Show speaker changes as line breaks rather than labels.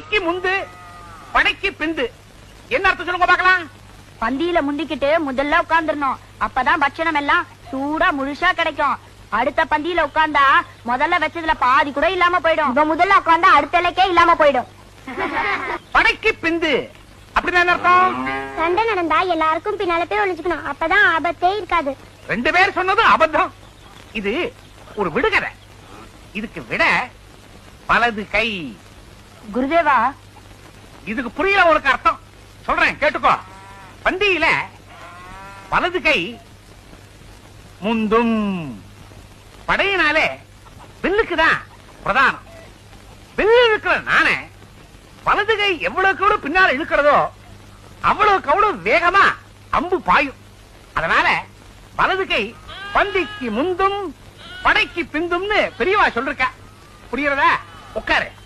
படைக்கு முந்து படைக்கு பிந்து. என்ன அர்த்தம் சொல்லுங்க பார்க்கலாம்?
பந்தியில முந்திக்கிட்டு முதல்ல உட்கார்ந்துடணும். அப்பதான் பட்சணம் எல்லாம் சூடா முழுசா கிடைக்கும். அடுத்த பந்தியில உட்கார்ந்தா முதல்ல வச்சதுல பாதி கூட இல்லாம போயிடும். இப்ப முதல்ல உட்கார்ந்தா அடுத்த இலக்கே இல்லாம போயிடும்.
படைக்கு பிந்து. அப்படின்னா என்ன அர்த்தம்?
சண்டை நடந்தா எல்லாருக்கும் பின்னால போய் ஒளிச்சுக்கணும் அப்பதான் ஆபத்தே இருக்காது.
ரெண்டு பேர் சொன்னது அபத்தம். இது ஒரு விடுகதை. இதுக்கு விட வலது கை.
குருதேவா?
இதுக்கு புரியல உனக்கு அர்த்தம். சொல்றேன் கேட்டுக்கோ. பந்தியில வலது கை முந்தும். படையினாலே வில்லுக்குதான் பிரதானம். வில்லு இருக்கிற நானே வலது கை எவ்வளவுக்கு எவ்வளவு பின்னால இழுக்கிறதோ அவ்வளவுக்கு அவ்வளவு வேகமா அம்பு பாயும். அதனால வலது கை பந்திக்கு முந்தும் படைக்கு பிந்தும்னு பெரியவா சொல்லிருக்க. புரியுறதா உட்காரு.